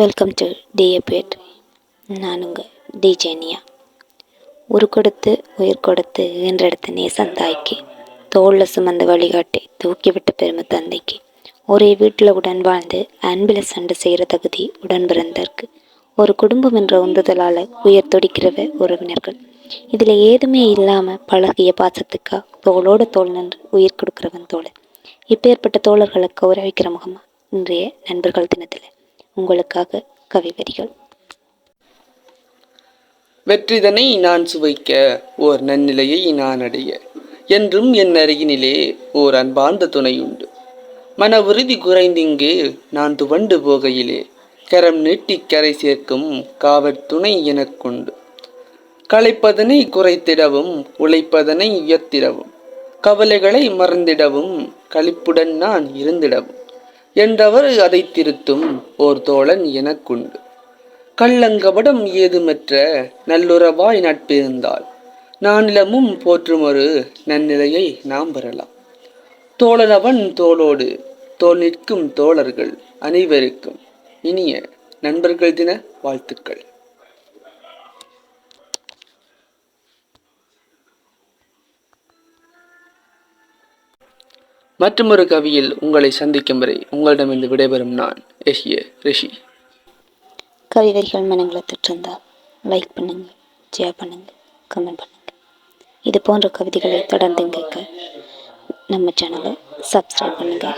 Welcome to டிஎபேட் நான் உங்கள் டிஜேனியா உரு கொடுத்து உயிர் கொடுத்து ஈன்றெடுத்த நேசன் தாய்க்கு தோளில் சுமந்த வழிகாட்டி தூக்கிவிட்ட பெருமை தந்தைக்கு ஒரே வீட்டில் உடன் வாழ்ந்து அன்பில் சண்டை செய்கிற தகுதி உடன் பிறந்தற்கு ஒரு குடும்பம் என்ற உந்துதலால் உயர் துடிக்கிறவ உறவினர்கள். இதில் ஏதுமே இல்லாமல் பழகிய பாசத்துக்கா தோளோட தோல் நின்று உயிர் கொடுக்குறவன் தோழன். இப்பேற்பட்ட தோழர்களை கௌரவிக்கிற முகமா இன்றைய நண்பர்கள் தினத்தில். உங்களுக்காக கவி வரிகள். வெற்றிதனை நான் சுவைக்க ஓர் நன்னிலையை நான் அடைய. என்றும் என் அருகினிலே ஓர் அன்பார்ந்த துணையுண்டு. மன உறுதி குறைந்திங்கு நான் துவண்டு போகையிலே கரம் நீட்டி கரை சேர்க்கும் காவற் துணை எனக்குண்டு. களைப்பதனை குறைத்திடவும் உழைப்பதனை உயர்த்திடவும் கவலைகளை மறந்திடவும் களிப்புடன் நான் இருந்திடவும். என்றவர் அதை திருத்தும் ஓர் தோழன் எனக்குண்டு. கள்ளங்கபடம் ஏதுமற்ற நல்லுறவாய் நட்பிருந்தால் நானிலமும் போற்றுமொரு நன்னிலையை நாம் பெறலாம். தோழனவன் தோளோடு தோல் நிற்கும் தோழர்கள் அனைவருக்கும் இனிய நண்பர்கள் தின வாழ்த்துக்கள். மற்றொரு கவியில் உங்களை சந்திக்கும் வரை உங்களிடமிருந்து விடைபெறும் நான் எஹ்ய ரிஷி. கவிதைகள் மனங்களை தொற்றிருந்தால் லைக் பண்ணுங்க ஷேர் பண்ணுங்க கமெண்ட் பண்ணுங்க. இது போன்ற கவிதைகளை தொடர்ந்து கேட்க நம்ம சேனலை சப்ஸ்கிரைப் பண்ணுங்க.